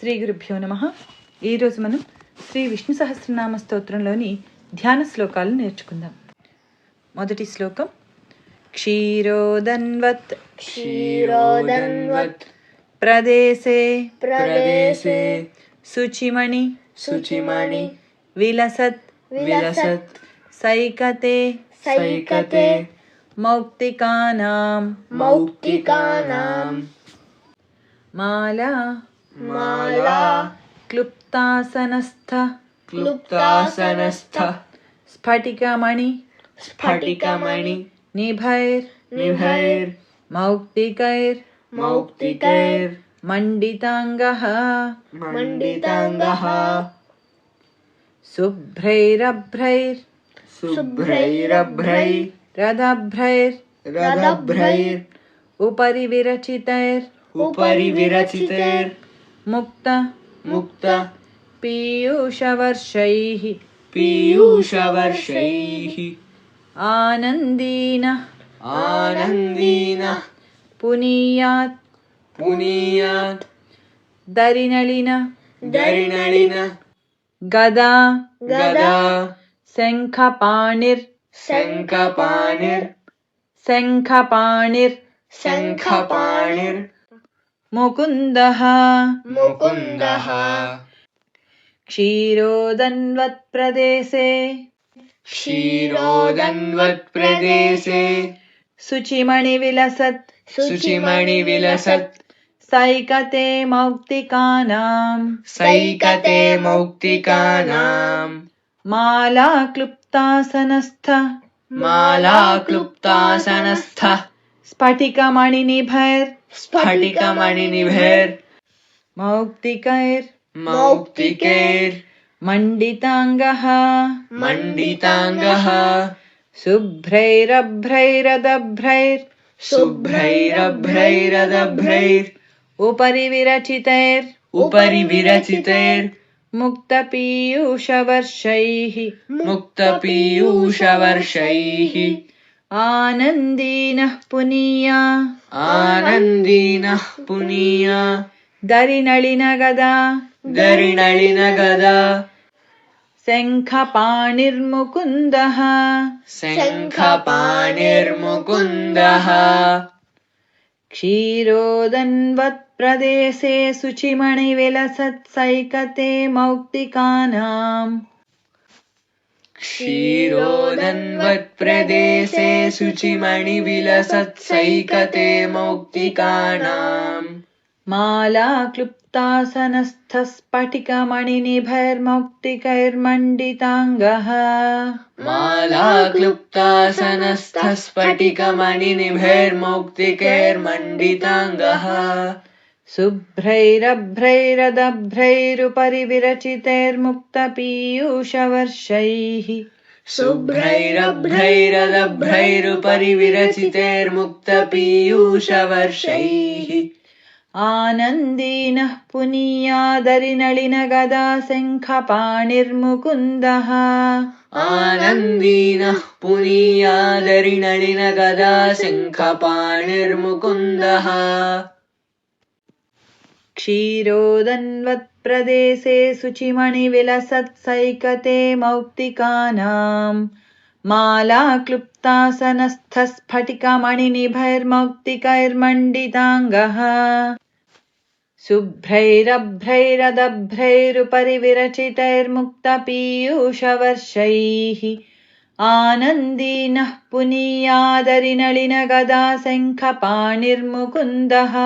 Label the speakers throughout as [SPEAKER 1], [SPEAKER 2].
[SPEAKER 1] శ్రీ గురుభ్యో నమ. ఈరోజు మనం శ్రీ విష్ణు సహస్రనామ స్తోత్రంలోని ధ్యాన శ్లోకాలు నేర్చుకుందాం. మొదటి శ్లోకం క్షీరోదన్వత్.
[SPEAKER 2] క్షీరోదన్వత్.
[SPEAKER 1] ప్రదేశే.
[SPEAKER 2] ప్రదేశే.
[SPEAKER 1] శుచిమణి
[SPEAKER 2] శుచిమణి
[SPEAKER 1] విలసత్.
[SPEAKER 2] విలసత్.
[SPEAKER 1] సైకతే.
[SPEAKER 2] సైకతే.
[SPEAKER 1] మౌక్తికానాం.
[SPEAKER 2] మౌక్తికానాం.
[SPEAKER 1] माला।
[SPEAKER 2] माला।
[SPEAKER 1] क्लुप्तासनस्थ।
[SPEAKER 2] क्लुप्तासनस्थ।
[SPEAKER 1] स्फटिकमणि।
[SPEAKER 2] स्फटिकमणि।
[SPEAKER 1] निभैर्।
[SPEAKER 2] निभैर्।
[SPEAKER 1] मौक्तिकैर्।
[SPEAKER 2] मौक्तिकैर्।
[SPEAKER 1] मण्डिताङ्गः।
[SPEAKER 2] मण्डिताङ्गः।
[SPEAKER 1] शुभ्रैरभ्रैर्।
[SPEAKER 2] शुभ्रैरभ्रैर्।
[SPEAKER 1] रदभ्रैर्।
[SPEAKER 2] रदभ्रैर्।
[SPEAKER 1] उपरि विरचितैर्
[SPEAKER 2] उपरि विरचितैर्
[SPEAKER 1] मुक्त
[SPEAKER 2] मुक्त
[SPEAKER 1] पीयूषवर्षैः।
[SPEAKER 2] पीयूषवर्षैः।
[SPEAKER 1] आनन्दीन।
[SPEAKER 2] आनन्दीन।
[SPEAKER 1] पुनीयात्।
[SPEAKER 2] पुनीयात्।
[SPEAKER 1] दरिनलिन।
[SPEAKER 2] दरिणलिन
[SPEAKER 1] गदा।
[SPEAKER 2] गदा।
[SPEAKER 1] शङ्खपाणिर्।
[SPEAKER 2] शङ्खपाणिर्।
[SPEAKER 1] शङ्खपाणिर्।
[SPEAKER 2] शङ्खपाणिर्।
[SPEAKER 1] मुकुन्दः।
[SPEAKER 2] मुकुन्दः।
[SPEAKER 1] क्षीरोदन्वत्प्रदेशे।
[SPEAKER 2] क्षीरोदन्वत्प्रदेशे।
[SPEAKER 1] शुचिमणिविलसत्।
[SPEAKER 2] शुचिमणिविलसत्।
[SPEAKER 1] सैकते मौक्तिकानाम्।
[SPEAKER 2] सैकते मौक्तिकानाम्।
[SPEAKER 1] माला क्लुप्तासनस्थ
[SPEAKER 2] माला क्लुप्तासनस्थ
[SPEAKER 1] स्फटिकमणिनिभैर्
[SPEAKER 2] स्फटिकमणिनिभैर्
[SPEAKER 1] मौक्तिकैर्।
[SPEAKER 2] मौक्तिकैर्।
[SPEAKER 1] मण्डिताङ्गः।
[SPEAKER 2] मण्डिताङ्गः।
[SPEAKER 1] शुभ्रैरभ्रैरदभ्रैर्।
[SPEAKER 2] शुभ्रैरभ्रैरदभ्रैर्।
[SPEAKER 1] उपरि विरचितैर्
[SPEAKER 2] उपरि विरचितैर्
[SPEAKER 1] मुक्तपीयूषवर्षैः।
[SPEAKER 2] मुक्तपीयूषवर्षैः।
[SPEAKER 1] आनन्दीनः पुनीया।
[SPEAKER 2] आनन्दीनः पुनीया।
[SPEAKER 1] दरिनलिनगदा
[SPEAKER 2] दरिणलिनगदा
[SPEAKER 1] शङ्खपाणिर्मुकुन्दः।
[SPEAKER 2] शङ्खपाणिर्मुकुन्दः।
[SPEAKER 1] क्षीरोदन्वत्प्रदेशे शुचिमणिविलसत्सैकते मौक्तिकानाम्
[SPEAKER 2] क्षीरोदन्वत्प्रदेशे शुचिमणिविलसत्सैकते मौक्तिकानाम्।
[SPEAKER 1] माला क्लुप्तासनस्थस्फटिकमणिनिभैर्मौक्तिकैर्मण्डिताङ्गः
[SPEAKER 2] माला क्लुप्तासनस्थस्फटिकमणिनिभैर्मौक्तिकैर्मण्डिताङ्गः
[SPEAKER 1] शुभ्रैरभ्रैरदभ्रैरुपरि विरचितैर्मुक्तपीयूषवर्षैः
[SPEAKER 2] शुभ्रैरभ्रैरदभ्रैरुपरि विरचितैर्मुक्तपीयूषवर्षैः
[SPEAKER 1] आनन्दीनः पुनीयादरिनलिनगदा शङ्खपाणिर्मुकुन्दः
[SPEAKER 2] आनन्दीनः पुनीयादरिणलिनगदा शङ्खपाणिर्मुकुन्दः
[SPEAKER 1] क्षीरोदन्वत्प्रदेशे शुचिमणिविलसत्सैकते मौक्तिकानाम् माला क्लुप्तासनस्थस्फटिकमणिनिभैर्मौक्तिकैर्मण्डिताङ्गः शुभ्रैरभ्रैरदभ्रैरुपरि विरचितैर्मुक्तपीयूषवर्षैः आनन्दीनः पुनीयादरिनलिनगदा शङ्खपाणिर्मुकुन्दः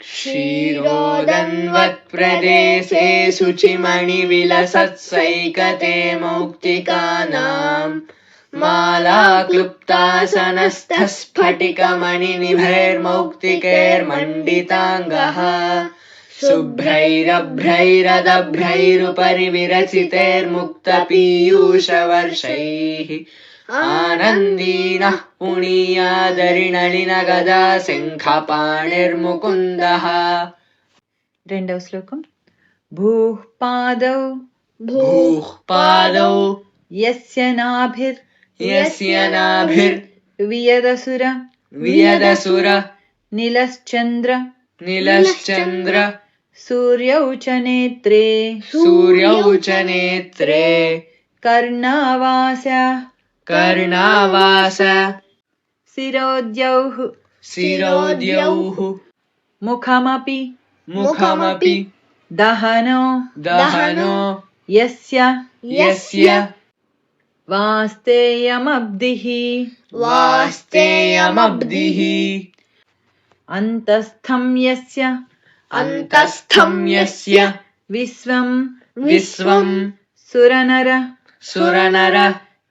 [SPEAKER 2] क्षीरोदन्वत्प्रदेशे शुचिमणिविलसत्सैकते मौक्तिकानाम् माला क्लुप्तासनस्थस्फटिकमणिनिभैर्मौक्तिकैर्मण्डिताङ्गः शुभ्रैरभ्रैरदभ्रैरुपरि विरचितैर्मुक्तपीयूषवर्षैः आनन्दीनः पुणीयादरिणलिनगदा शङ्खपाणिर्मुकुन्दः
[SPEAKER 1] రెండవ శ్లోకం భూః పాదౌ
[SPEAKER 2] भूः पादौ
[SPEAKER 1] यस्य नाभिर्
[SPEAKER 2] यस्य नाभिर्
[SPEAKER 1] वियदसुर
[SPEAKER 2] वियदसुर
[SPEAKER 1] निलश्चन्द्र
[SPEAKER 2] नीलश्चन्द्र
[SPEAKER 1] सूर्यौ च नेत्रे
[SPEAKER 2] सूर्यौ च नेत्रे
[SPEAKER 1] कर्णावास
[SPEAKER 2] कर्णावास।
[SPEAKER 1] शिरोद्यौः
[SPEAKER 2] शिरोद्यौः
[SPEAKER 1] मुखमपि।
[SPEAKER 2] मुखमपि।
[SPEAKER 1] दहनो।
[SPEAKER 2] दहनो।
[SPEAKER 1] यस्य।
[SPEAKER 2] यस्य।
[SPEAKER 1] वास्तेयमब्धिः
[SPEAKER 2] वास्तेयमब्धिः
[SPEAKER 1] अन्तस्थं यस्य।
[SPEAKER 2] अन्तस्थं यस्य।
[SPEAKER 1] विश्वं।
[SPEAKER 2] विश्वं।
[SPEAKER 1] सुरनर।
[SPEAKER 2] सुरनर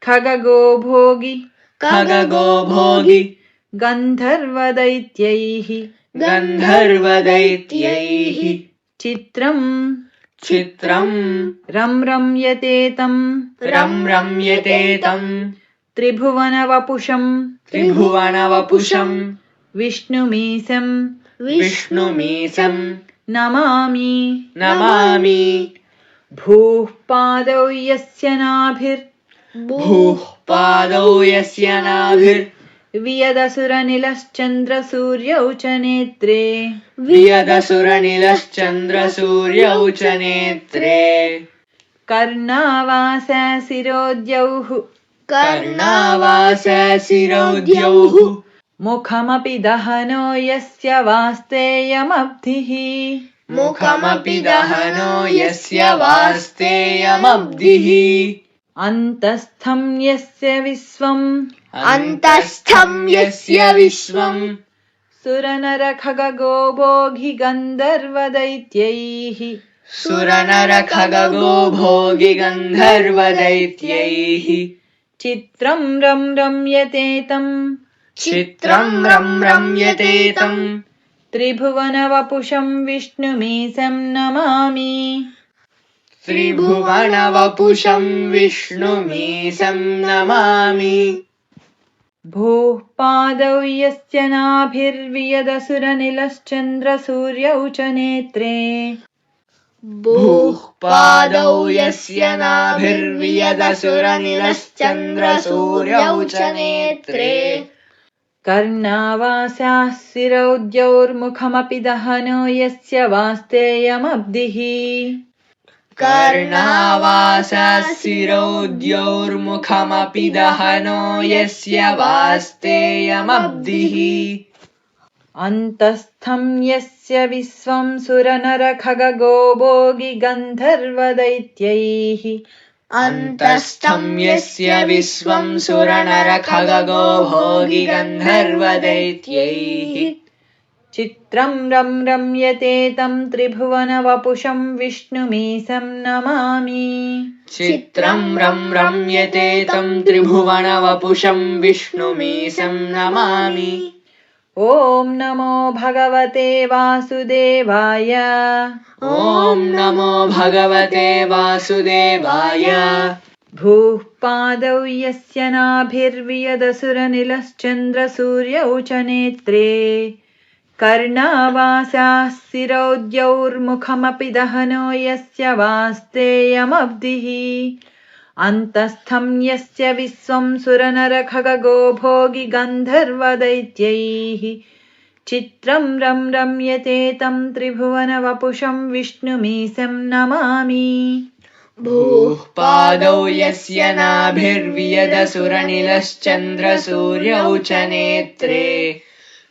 [SPEAKER 1] खगगो भोगि।
[SPEAKER 2] खगगो भोगि।
[SPEAKER 1] गन्धर्वदैत्यैः।
[SPEAKER 2] गन्धर्वदैत्यैः।
[SPEAKER 1] चित्रं
[SPEAKER 2] चित्रं
[SPEAKER 1] रम्रम्यते तं
[SPEAKER 2] रं रम्यते तं
[SPEAKER 1] त्रिभुवनवपुषं
[SPEAKER 2] त्रिभुवनवपुषं
[SPEAKER 1] विष्णुमीशं
[SPEAKER 2] विष्णुमीशं
[SPEAKER 1] नमामि।
[SPEAKER 2] नमामि।
[SPEAKER 1] भूः पादौ यस्य नाभिर्
[SPEAKER 2] भूः पादौ यस्य नाभिर्
[SPEAKER 1] वियदसुरनिलश्चन्द्रसूर्यौ च नेत्रे।
[SPEAKER 2] वियदसुरनिलश्चन्द्रसूर्यौ च नेत्रे।
[SPEAKER 1] कर्णावास शिरोद्यौः
[SPEAKER 2] कर्णावास शिरोद्यौः
[SPEAKER 1] मुखमपि दहनो यस्य वास्तेयमब्धिः।
[SPEAKER 2] मुखमपि दहनो यस्य वास्तेयमब्धिः
[SPEAKER 1] अन्तस्थं यस्य विश्वम्।
[SPEAKER 2] अन्तस्थं यस्य विश्वम्।
[SPEAKER 1] सुरनरखगगो भोगि गन्धर्वदैत्यैः।
[SPEAKER 2] सुरनरखगगो भोगि गन्धर्वदैत्यैः।
[SPEAKER 1] चित्रं रं रम्यते तं
[SPEAKER 2] चित्रं रं रम्यते तं
[SPEAKER 1] त्रिभुवनवपुषं विष्णुमीशं नमामि
[SPEAKER 2] त्रिभुवनवपुषं विष्णुमीशं नमामि।
[SPEAKER 1] भूः पादौ यस्य नाभिर्वियदसुरनिलश्चन्द्रसूर्यौ च नेत्रे।
[SPEAKER 2] भूः पादौ यस्य नाभिर्वियदसुरनिलश्चन्द्रसूर्यौ च नेत्रे।
[SPEAKER 1] कर्णावासाः शिरौद्यौर्मुखमपि दहनो यस्य वास्तेयमब्धिः
[SPEAKER 2] कर्णावासशिरोद्यौर्मुखमपि दहनो यस्य वास्तेयमब्धिः
[SPEAKER 1] अन्तस्थं यस्य विश्वं सुरनरखगगो भोगि गन्धर्वदैत्यैः
[SPEAKER 2] अन्तस्थं यस्य विश्वं सुरनरखगगो भोगि गन्धर्वदैत्यैः
[SPEAKER 1] चित्रं रं रम्यते तं त्रिभुवनवपुषं विष्णुमीशं नमामि।
[SPEAKER 2] चित्रं रं रम्यते तं त्रिभुवनवपुषं विष्णुमीशं नमामि।
[SPEAKER 1] ॐ नमो भगवते वासुदेवाय।
[SPEAKER 2] ॐ नमो भगवते वासुदेवाय।
[SPEAKER 1] भूः पादौ यस्य नाभिर्वियदसुरनिलश्चन्द्रसूर्यौ च नेत्रे कर्णावासाः शिरौद्यौर्मुखमपि दहनो यस्य वास्तेयमब्धिः। अन्तस्थं यस्य विश्वं सुरनरखगगो भोगि गन्धर्वदैत्यैः। चित्रं रं रम्यते तं त्रिभुवनवपुषं विष्णुमीशं नमामि।
[SPEAKER 2] भूः पादौ यस्य नाभिर्वियदसुरनिलश्चन्द्रसूर्यौ च नेत्रे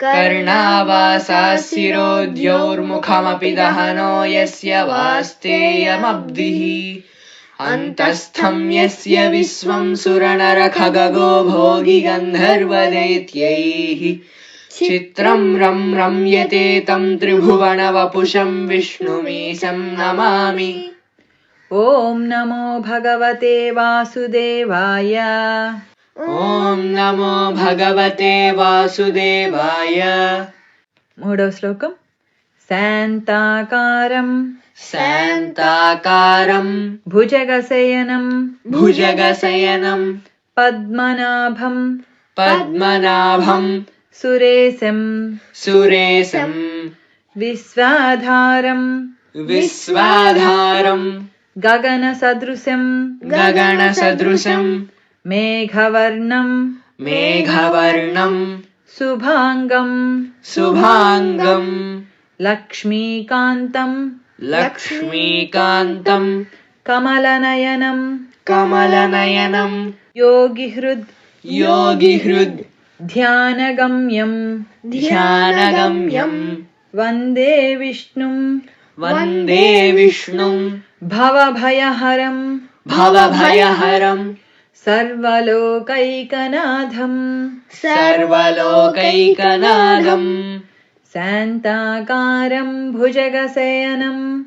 [SPEAKER 2] कर्णावासाः शिरोद्यौर्मुखमपि दहनो यस्य वास्तेयमब्धिः अन्तस्थं यस्य विश्वं सुरनरखगगो भोगि गन्धर्वदैत्यैः। चित्रं रं रम्यते तं त्रिभुवनवपुषं विष्णुमीशं नमामि।
[SPEAKER 1] ॐ नमो भगवते वासुदेवाय
[SPEAKER 2] ॐ नमो भगवते वासुदेवाय
[SPEAKER 1] మూడవ శ్లోకం శాంతాకారం
[SPEAKER 2] शान्ताकारं
[SPEAKER 1] భుజగశయనం
[SPEAKER 2] भुजगशयनं
[SPEAKER 1] పద్మనాభం
[SPEAKER 2] पद्मनाभं
[SPEAKER 1] సురేశం
[SPEAKER 2] सुरेशं
[SPEAKER 1] విశ్వాధారం
[SPEAKER 2] विश्वाधारं
[SPEAKER 1] గగనసదృశం
[SPEAKER 2] गगनसदृशं
[SPEAKER 1] मेघवर्णम्।
[SPEAKER 2] मेघवर्णम्।
[SPEAKER 1] सुभाङ्गम्
[SPEAKER 2] शुभाङ्गम्।
[SPEAKER 1] लक्ष्मीकान्तम्।
[SPEAKER 2] लक्ष्मीकान्तम्।
[SPEAKER 1] कमलनयनम्।
[SPEAKER 2] कमलनयनम्।
[SPEAKER 1] योगिहृद्।
[SPEAKER 2] योगिहृद्।
[SPEAKER 1] ध्यानगम्यम्।
[SPEAKER 2] ध्यानगम्यम्।
[SPEAKER 1] वन्दे विष्णुम्।
[SPEAKER 2] वन्दे विष्णुम्।
[SPEAKER 1] भवभयहरम्।
[SPEAKER 2] भवभयहरम्।
[SPEAKER 1] सर्वलोकैकनाथम्।
[SPEAKER 2] सर्वलोकैकनाथम्।
[SPEAKER 1] शान्ताकारं भुजगशयनं।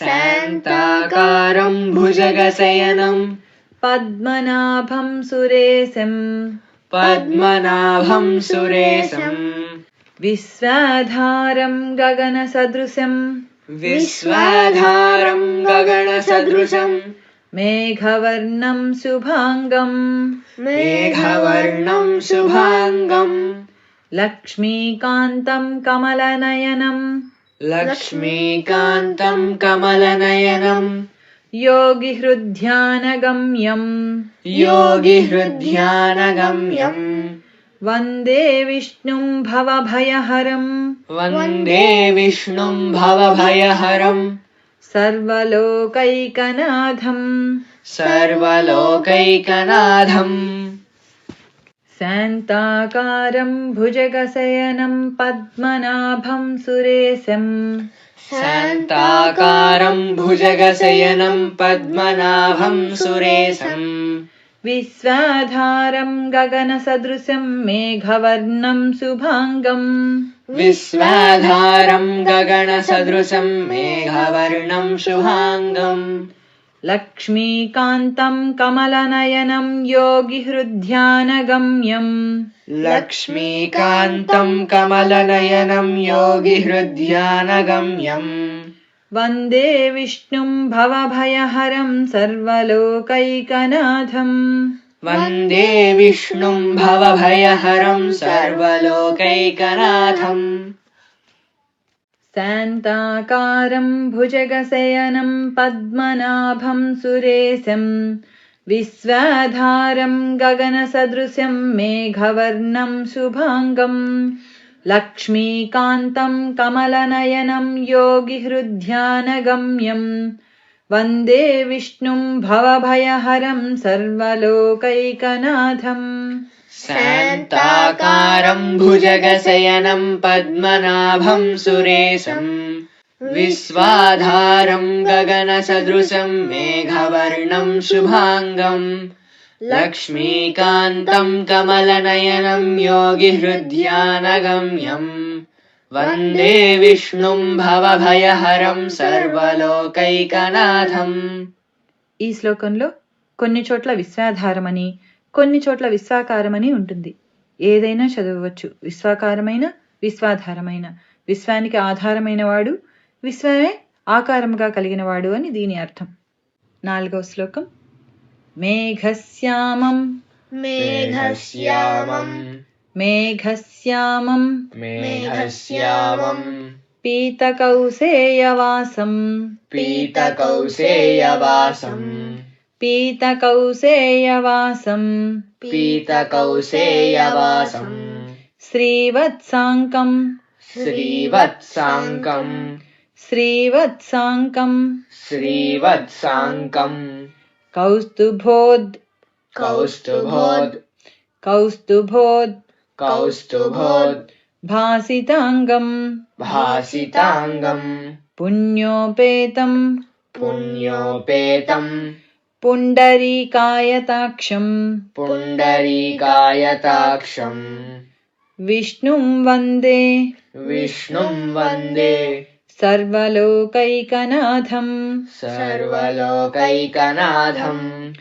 [SPEAKER 2] शान्ताकारम् भुजगशयनम्
[SPEAKER 1] पद्मनाभं सुरेशम्।
[SPEAKER 2] पद्मनाभम् सुरेशम्।
[SPEAKER 1] विश्वाधारं गगनसदृशम्।
[SPEAKER 2] विश्वाधारम् गगनसदृशम्
[SPEAKER 1] मेघवर्णं शुभाङ्गम्।
[SPEAKER 2] मेघवर्णम् शुभाङ्गम्।
[SPEAKER 1] लक्ष्मीकान्तं कमलनयनं
[SPEAKER 2] लक्ष्मीकान्तम् कमलनयनम्।
[SPEAKER 1] योगिहृद्ध्यानगम्यम्
[SPEAKER 2] योगिहृद्ध्यानगम्यम्
[SPEAKER 1] वन्दे विष्णुं भवभयहरम्।
[SPEAKER 2] वन्दे विष्णुम् भवभयहरम्
[SPEAKER 1] सर्वलोकैकनाथम्।
[SPEAKER 2] सर्वलोकैकनाथम्।
[SPEAKER 1] शान्ताकारं भुजगशयनं पद्मनाभं सुरेशम्।
[SPEAKER 2] शान्ताकारम् भुजगशयनम् पद्मनाभम् सुरेशम्।
[SPEAKER 1] विश्वाधारं गगनसदृशं मेघवर्णं शुभाङ्गम्
[SPEAKER 2] विश्वाधारम् गगनसदृशम् मेघवर्णम् शुभाङ्गम्।
[SPEAKER 1] लक्ष्मीकान्तं कमलनयनं योगिहृद्ध्यानगम्यम्
[SPEAKER 2] लक्ष्मीकान्तम् कमलनयनम् योगिहृद्ध्यानगम्यम्
[SPEAKER 1] वन्दे विष्णुं भवभयहरं सर्वलोकैकनाथम्
[SPEAKER 2] वन्दे विष्णुम् भवभयहरम् सर्वलोकैकनाथम्।
[SPEAKER 1] शान्ताकारं भुजगशयनं पद्मनाभं सुरेशम् विश्वाधारं गगनसदृशं मेघवर्णं शुभाङ्गम् लक्ष्मीकान्तं कमलनयनं योगिहृद्ध्यानगम्यम् वन्दे विष्णुं भवभयहरं सर्वलोकैकनाथम्।
[SPEAKER 2] शान्ताकारम् भुजगशयनम् पद्मनाभम् सुरेशम्। विश्वाधारम् गगनसदृशम् मेघवर्णम् शुभाङ्गम्। लक्ष्मीकान्तम् कमलनयनम् योगिहृद्ध्यानगम्यम् वन्दे विष्णुम् भवभयहरम् सर्वलोकैकनाथम्
[SPEAKER 1] ఈ శ్లోకంలో కొన్ని చోట్ల విశ్వాధారమని కొన్ని చోట్ల విశ్వాకారమని ఉంటుంది ఏదైనా చదవవచ్చు విశ్వాకారమైన విశ్వాధారమైన విశ్వానికి ఆధారమైన వాడు విశ్వమే ఆకారముగా కలిగిన వాడు అని దీని అర్థం నాలుగవ శ్లోకం మేఘశ్యామం
[SPEAKER 2] मेघश्यामम्
[SPEAKER 1] మేఘశ్యామం
[SPEAKER 2] मेघश्यामम्
[SPEAKER 1] मेघ्यामम्
[SPEAKER 2] पीतकौसेयवासम्।
[SPEAKER 1] पीतकौशेयवासं
[SPEAKER 2] पीतकौसेयवासम्।
[SPEAKER 1] पीतकौसेयवासं
[SPEAKER 2] श्रीवत्साङ्कम्।
[SPEAKER 1] श्रीवत्साङ्कम्।
[SPEAKER 2] श्रीवत्साङ्कम्।
[SPEAKER 1] श्रीवत्साङ्कम्।
[SPEAKER 2] कौस्तुभोद्।
[SPEAKER 1] कौस्तुभोद्।
[SPEAKER 2] कौस्तुभोद्।
[SPEAKER 1] कौस्तुभूत्
[SPEAKER 2] भासिताङ्गम्।
[SPEAKER 1] भासिताङ्गम्।
[SPEAKER 2] पुण्योपेतम्।
[SPEAKER 1] पुण्योपेतम्।
[SPEAKER 2] पुण्डरीकायताक्षम्।
[SPEAKER 1] पुण्डरीकायताक्षम्। विष्णुं
[SPEAKER 2] वन्दे। विष्णुं वन्दे।
[SPEAKER 1] सर्वलोकैकनाथम्।
[SPEAKER 2] सर्वलोकैकनाथम्।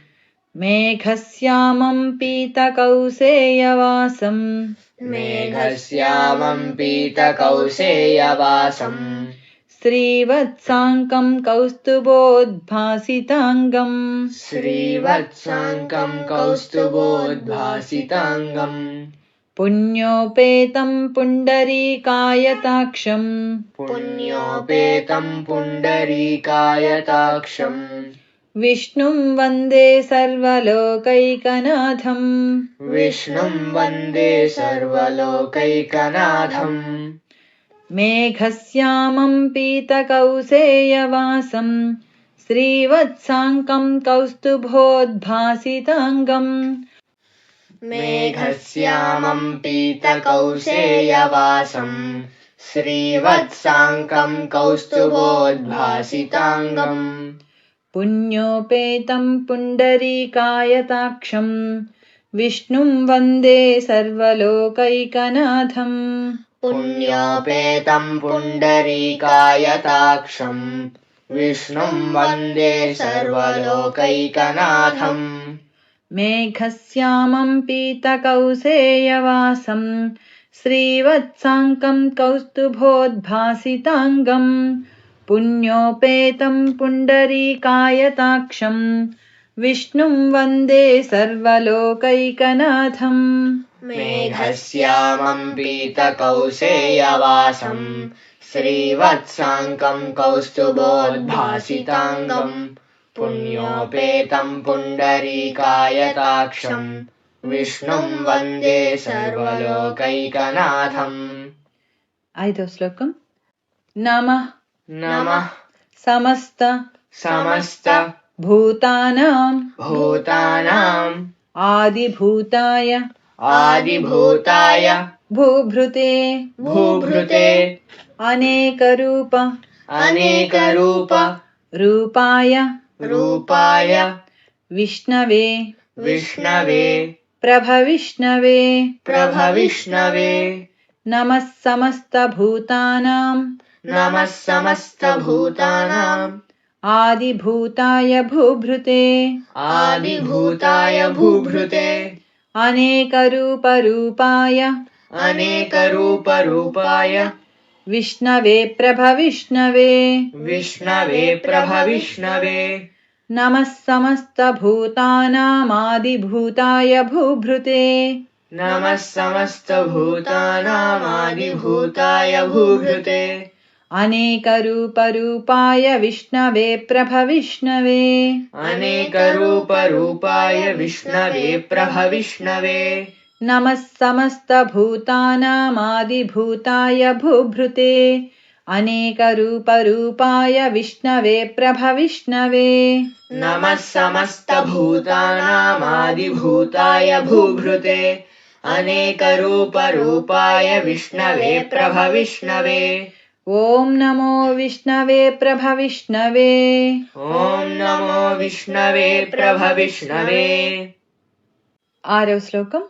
[SPEAKER 1] मेघस्यामम् पीतकौसेयवासम्।
[SPEAKER 2] मेघ्यामम् पीतकौसेयवासम्।
[SPEAKER 1] श्रीवत्साङ्कम् कौस्तुभोद्भासिताङ्गम्।
[SPEAKER 2] श्रीवत्साङ्कम् कौस्तुभोद्भासिताङ्गम्।
[SPEAKER 1] पुण्योपेतम् पुण्डरीकायताक्षम्।
[SPEAKER 2] पुण्योपेतम् पुण्डरीकायताक्षम्।
[SPEAKER 1] विष्णुं वन्दे सर्वलोकैकनाथम्।
[SPEAKER 2] विष्णुं वन्दे सर्वलोकैकनाथम्।
[SPEAKER 1] मेघश्यामम् पीतकौशेयवासं श्रीवत्साङ्कं कौस्तुभोद्भासिताङ्गम्।
[SPEAKER 2] मेघ्यामम् पीतकौशेयवासम् श्रीवत्साङ्कं कौस्तुभोद्भासिताङ्गम्।
[SPEAKER 1] पुण्योपेतं पुण्डरीकायताक्षं। विष्णुं वन्दे सर्वलोकैकनाथम्।
[SPEAKER 2] पुण्योपेतं पुण्डरीकायताक्षम्। विष्णुं वन्दे सर्वलोकैकनाथम्।
[SPEAKER 1] मेघश्यामं पीतकौसेयवासं। श्रीवत्साङ्कं कौस्तुभोद्भासिताङ्गम् पुण्योपेतं पुण्डरीकायताक्षं। विष्णुं वन्दे सर्वलोकैकनाथम्।
[SPEAKER 2] मेघस्यामं पीतकौशेयवासम् श्रीवत्साङ्कं कौस्तुबोल्भासिताङ्गम् पुण्योपेतं पुण्डरीकायताक्षम् विष्णुं वन्दे सर्वलोकैकनाथम्।
[SPEAKER 1] ऐदो श्लोकम्। नमः।
[SPEAKER 2] नमः।
[SPEAKER 1] समस्त।
[SPEAKER 2] समस्त।
[SPEAKER 1] भूतानां
[SPEAKER 2] भूतानाम्।
[SPEAKER 1] आदिभूताय।
[SPEAKER 2] आदिभूताय।
[SPEAKER 1] भूभृते।
[SPEAKER 2] भूभृते।
[SPEAKER 1] अनेकरूप।
[SPEAKER 2] अनेकरूप।
[SPEAKER 1] रूपाय।
[SPEAKER 2] रूपाय।
[SPEAKER 1] विष्णवे।
[SPEAKER 2] विष्णवे।
[SPEAKER 1] प्रभविष्णवे।
[SPEAKER 2] प्रभविष्णवे।
[SPEAKER 1] नमः समस्तभूतानाम्
[SPEAKER 2] नमः समस्तभूतानाम्
[SPEAKER 1] आदिभूताय भूभृते।
[SPEAKER 2] आदिभूताय भूभृते।
[SPEAKER 1] अनेकरूपरूपाय।
[SPEAKER 2] अनेकरूपरूपाय।
[SPEAKER 1] विष्णवे प्रभविष्णवे
[SPEAKER 2] विष्णवे। प्रभविष्णवे
[SPEAKER 1] नमः समस्तभूतानामादिभूताय भूभृते।
[SPEAKER 2] नमः समस्तभूतानामादिभूताय भूभृते।
[SPEAKER 1] अनेकरूपरूपाय विष्णवे प्रभविष्णवे
[SPEAKER 2] अनेकरूपरूपाय विष्णवे प्रभविष्णवे
[SPEAKER 1] नमः समस्तभूतानामादिभूताय भूभृते। अनेकरूपरूपाय विष्णवे प्रभविष्णवे
[SPEAKER 2] नमः समस्तभूतानामादिभूताय भूभृते। अनेकरूपरूपाय विष्णवे प्रभविष्णवे
[SPEAKER 1] ॐ नमो विष्णवे प्रभविष्णवे
[SPEAKER 2] ॐ नमो विष्णवे प्रभविष्णवे
[SPEAKER 1] आरो श्लोकम्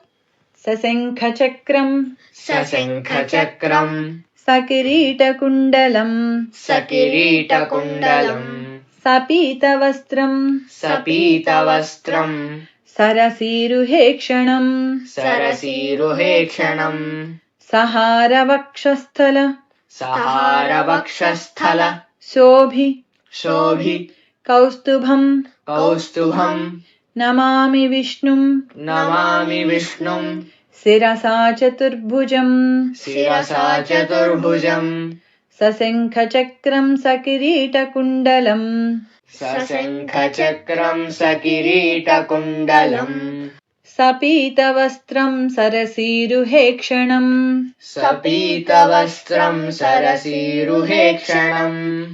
[SPEAKER 1] सशङ्खचक्रम्।
[SPEAKER 2] सशङ्खचक्रम्।
[SPEAKER 1] सकिरीटकुण्डलम्।
[SPEAKER 2] सकिरीटकुण्डलम्।
[SPEAKER 1] सपीतवस्त्रम्।
[SPEAKER 2] सपीतवस्त्रम्।
[SPEAKER 1] सरसीरुहेक्षणम्
[SPEAKER 2] सरसीरुहेक्षणम्
[SPEAKER 1] सहारवक्षस्थल।
[SPEAKER 2] सहारवक्षस्थल।
[SPEAKER 1] शोभि।
[SPEAKER 2] शोभि।
[SPEAKER 1] कौस्तुभम्।
[SPEAKER 2] कौस्तुभम्।
[SPEAKER 1] नमामि विष्णुम्।
[SPEAKER 2] नमामि विष्णुम्।
[SPEAKER 1] शिरसा चतुर्भुजम्।
[SPEAKER 2] शिरसा चतुर्भुजम्।
[SPEAKER 1] सशङ्खचक्रम् सकिरीटकुण्डलम्।
[SPEAKER 2] सशङ्खचक्रम् सकिरीटकुण्डलम्।
[SPEAKER 1] सपीत सरसीरुहे
[SPEAKER 2] क्षणम्। सपीतवस्त्रं
[SPEAKER 1] सरसीरुहे क्षणम्।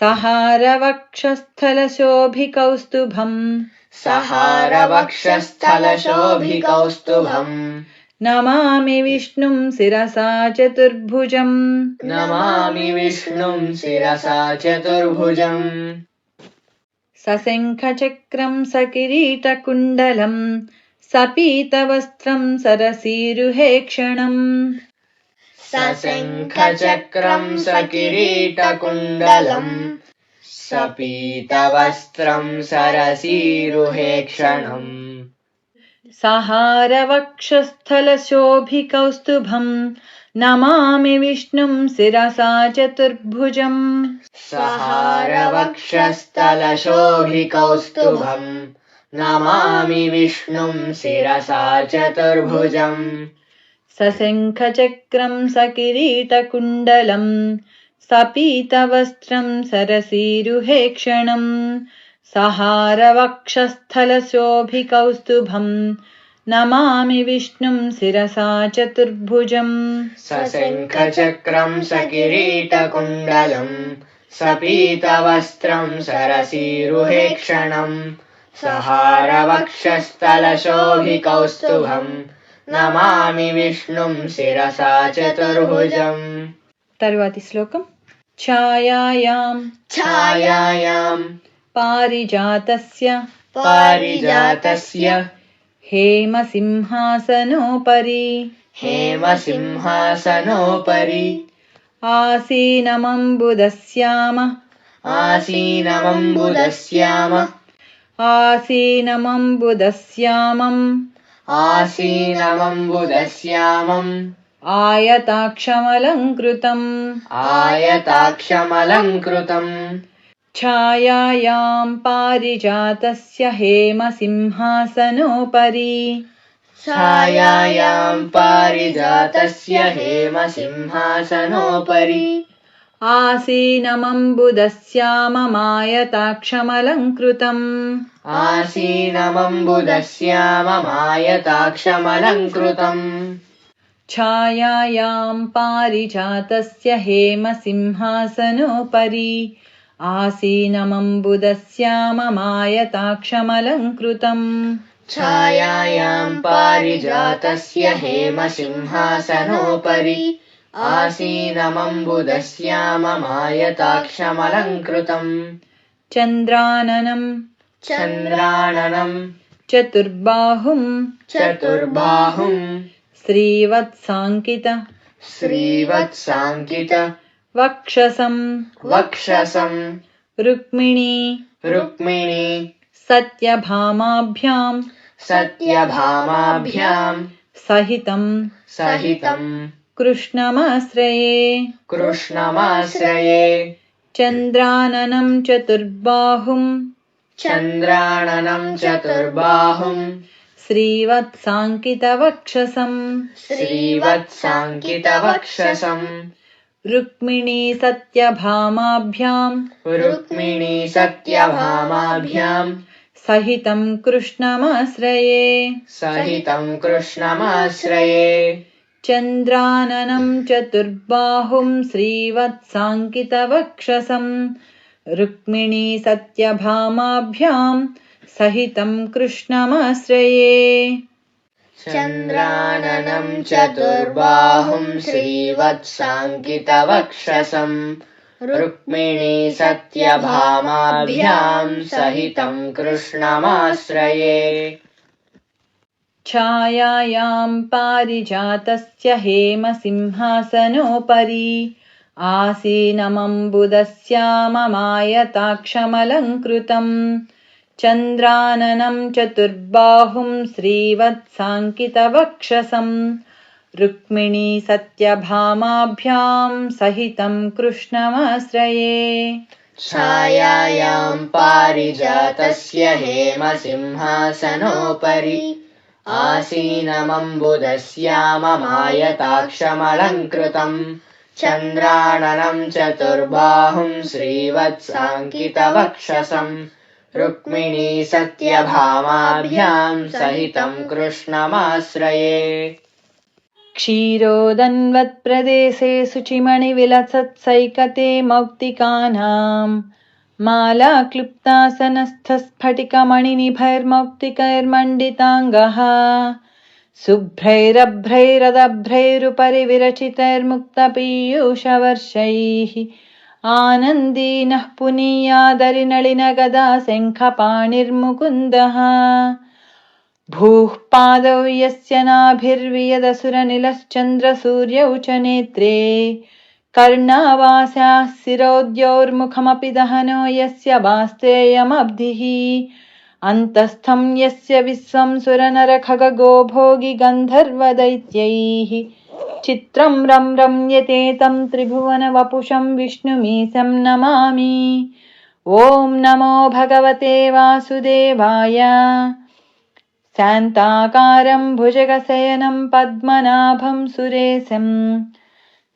[SPEAKER 2] सहारवक्षस्थलशोभिकौस्तुभम्।
[SPEAKER 1] सहारवक्षस्थलशोभिकौस्तुभम्। नमामि विष्णुम् शिरसा चतुर्भुजम्।
[SPEAKER 2] नमामि विष्णुम् शिरसा चतुर्भुजम्।
[SPEAKER 1] सशङ्खचक्रम् सकिरीटकुण्डलम्। सपीतवस्त्रं सरसीरुहेक्षणम्
[SPEAKER 2] सशङ्खचक्रं सकिरीटकुण्डलम्। स पीतवस्त्रं सरसीरुहेक्षणम्
[SPEAKER 1] सहारवक्षस्थलशोभिकौस्तुभम्। नमामि विष्णुं शिरसा चतुर्भुजम्।
[SPEAKER 2] सहारवक्षस्थलशोभिकौस्तुभम्। नमामि विष्णुं शिरसा चतुर्भुजम्।
[SPEAKER 1] सशङ्खचक्रं सकिरीटकुण्डलम् सपीतवस्त्रं सरसीरुहेक्षणम् सहारवक्षस्थलशोभि कौस्तुभम् नमामि विष्णुं शिरसा चतुर्भुजम्।
[SPEAKER 2] सशङ्खचक्रं शङ्खचक्रं सकिरीटकुण्डलम् सपीतवस्त्रं सरसीरुहेक्षणम् सहारवक्षस्थलशोभिकौस्तुभम् नमामि विष्णुं शिरसा चतुर्भुजम्।
[SPEAKER 1] तर्वाति श्लोकम्। छायायाम्
[SPEAKER 2] छायायाम्
[SPEAKER 1] पारिजातस्य।
[SPEAKER 2] पारिजातस्य।
[SPEAKER 1] हेमसिंहासनोपरि।
[SPEAKER 2] हेमसिंहासनोपरि।
[SPEAKER 1] आसीनमम्बुदस्याम।
[SPEAKER 2] आसीनमम्बुदस्याम।
[SPEAKER 1] आसीनमम्बुदस्यामम्।
[SPEAKER 2] आसीनमम्बुदस्यामम्।
[SPEAKER 1] आयताक्षमलङ्कृतम्।
[SPEAKER 2] आयताक्षमलङ्कृतम्।
[SPEAKER 1] छायायां पारिजातस्य हेमसिंहासनोपरि।
[SPEAKER 2] छायायाम् पारिजातस्य हेमसिंहासनोपरि
[SPEAKER 1] आसीनमम्बुदस्याममायताक्षमलङ्कृतम्।
[SPEAKER 2] आसीनमम्बुदस्याममायताक्षमलङ्कृतम्।
[SPEAKER 1] छायायां पारिजातस्य हेमसिंहासनोपरि आसीनमम्बुदस्याममायताक्षमलङ्कृतम्।
[SPEAKER 2] छायायाम् पारिजातस्य हेमसिंहासनोपरि आसीनमम्बुदस्याममायताक्षमलङ्कृतम्।
[SPEAKER 1] चन्द्राननम्।
[SPEAKER 2] चन्द्राननम्।
[SPEAKER 1] चतुर्बाहुम्।
[SPEAKER 2] चतुर्बाहुम्।
[SPEAKER 1] श्रीवत्साङ्कित।
[SPEAKER 2] श्रीवत्साङ्कित।
[SPEAKER 1] वक्षसम्।
[SPEAKER 2] वक्षसम्।
[SPEAKER 1] रुक्मिणी।
[SPEAKER 2] रुक्मिणी।
[SPEAKER 1] सत्यभामाभ्याम्।
[SPEAKER 2] सत्यभामाभ्याम्।
[SPEAKER 1] सहितम्।
[SPEAKER 2] सहितम्
[SPEAKER 1] कृष्णमाश्रये।
[SPEAKER 2] कृष्णमाश्रये।
[SPEAKER 1] चन्द्राननम् चतुर्बाहुम्।
[SPEAKER 2] चन्द्राननम् चतुर्बाहुम्।
[SPEAKER 1] श्रीवत्साङ्कितवक्षसम्।
[SPEAKER 2] श्रीवत्साङ्कितवक्षसम्।
[SPEAKER 1] रुक्मिणी सत्यभामाभ्याम्।
[SPEAKER 2] रुक्मिणी सत्यभामाभ्याम्।
[SPEAKER 1] सहितम् कृष्णमाश्रये।
[SPEAKER 2] सहितम् कृष्णमाश्रये
[SPEAKER 1] चन्द्राननम् चतुर्बाहुम् श्रीवत्साङ्कितवक्षसम् रुक्मिणी सत्यभामाभ्याम् सहितम् कृष्णमाश्रये।
[SPEAKER 2] चन्द्राननम् चतुर्बाहुम् श्रीवत्साङ्कितवक्षसम् रुक्मिणी सत्यभामाभ्याम् सहितम् कृष्णमाश्रये
[SPEAKER 1] छायायाम् पारिजातस्य हेमसिंहासनोपरि आसीनमम्बुदस्याममायताक्षमलङ्कृतम् चन्द्राननम् चतुर्बाहुम् श्रीवत्साङ्कितवक्षसम् रुक्मिणी सत्यभामाभ्याम् सहितम् कृष्णमाश्रये।
[SPEAKER 2] छायायाम् पारिजातस्य हेमसिंहासनोपरि आसीनमम्बुदस्याममायताक्षमलङ्कृतम् चन्द्राननम् चतुर्बाहुम् श्रीवत्साङ्कितवक्षसम्। रुक्मिणी सत्यभामाभ्याम् सहितम् कृष्णमाश्रये।
[SPEAKER 1] क्षीरोदन्वत्प्रदेशे शुचिमणिविलसत्सैकते मौक्तिकानाम् मालाक्लुप्तासनस्थस्फटिकमणिनिभैर्मौक्तिकैर्मण्डिताङ्गः। शुभ्रैरभ्रैरदभ्रैरुपरि विरचितैर्मुक्तपीयूषवर्षैः आनन्दीनः पुनीयादरिनलिनगदा शङ्खपाणिर्मुकुन्दः भूः पादौ यस्य नाभिर्वियदसुरनिलश्चन्द्रसूर्यौ च नेत्रे कर्णावास्याः शिरोद्यौर्मुखमपि दहनो यस्य वास्तेयमब्धिः। अन्तस्थं यस्य विश्वं सुरनरखगो भोगि गन्धर्वदैत्यैः। चित्रं रं रम्यते तं त्रिभुवनवपुषं विष्णुमीशं नमामि। ॐ नमो भगवते वासुदेवाय। शान्ताकारं भुजगशयनं पद्मनाभं सुरेशम्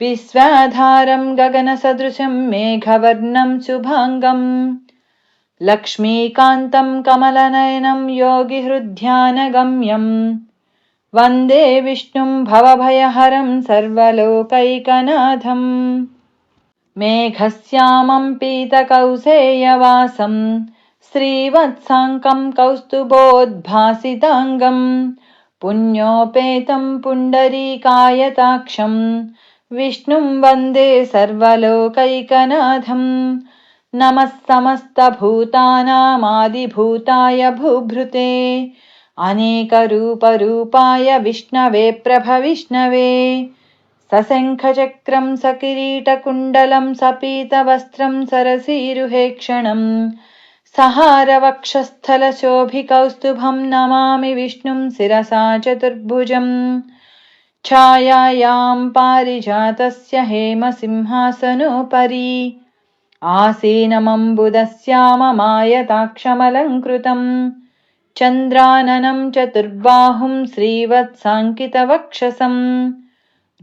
[SPEAKER 1] विश्वाधारं गगनसदृशं मेघवर्णं शुभाङ्गम्। लक्ष्मीकान्तं कमलनयनं योगिहृद्ध्यानगम्यम्। वन्दे विष्णुं भवभयहरं सर्वलोकैकनाथम्। मेघश्यामं पीतकौसेयवासं श्रीवत्साङ्कं कौस्तुभोद्भासिताङ्गं पुण्योपेतं पुण्डरीकायताक्षं विष्णुं वन्दे सर्वलोकैकनाथम् नमः समस्तभूतानामादिभूताय भूभृते। अनेकरूपरूपाय विष्णवे प्रभविष्णवे। सशङ्खचक्रं सकिरीटकुण्डलं सपीतवस्त्रं सरसीरुहेक्षणम् सहारवक्षस्थलशोभिकौस्तुभं नमामि विष्णुं शिरसा चतुर्भुजम् छायायां पारिजातस्य हेमसिंहासनोपरि आसीनमम्बुदस्याममायताक्षमलङ्कृतम् चन्द्राननं चतुर्बाहुं श्रीवत्साङ्कितवक्षसम्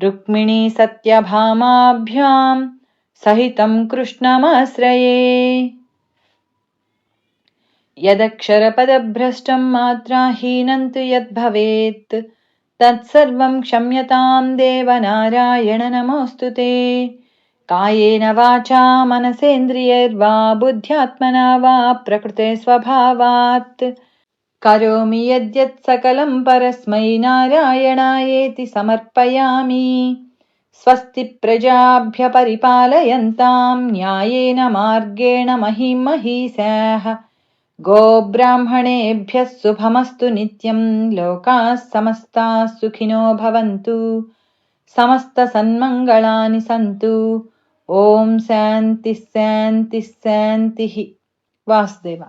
[SPEAKER 1] रुक्मिणी सत्यभामाभ्यां सहितं कृष्णमाश्रये यदक्षरपदभ्रष्टं मात्राहीनं तु यद्भवेत् तत्सर्वं क्षम्यतां देवनारायण नमोऽस्तु ते। कायेन वाचा मनसेन्द्रियैर्वा बुद्ध्यात्मना वा प्रकृते स्वभावात्। करोमि यद्यत् सकलं परस्मै नारायणायेति समर्पयामि। स्वस्ति प्रजाभ्य परिपालयन्तां न्यायेन मार्गेण महीं महीषाः गोब्राह्मणेभ्यः शुभमस्तु नित्यं लोकाः समस्ताः सुखिनो भवन्तु। समस्तसन्मङ्गलानि सन्तु। ॐ शान्तिः शान्तिः शान्तिः। वासुदेव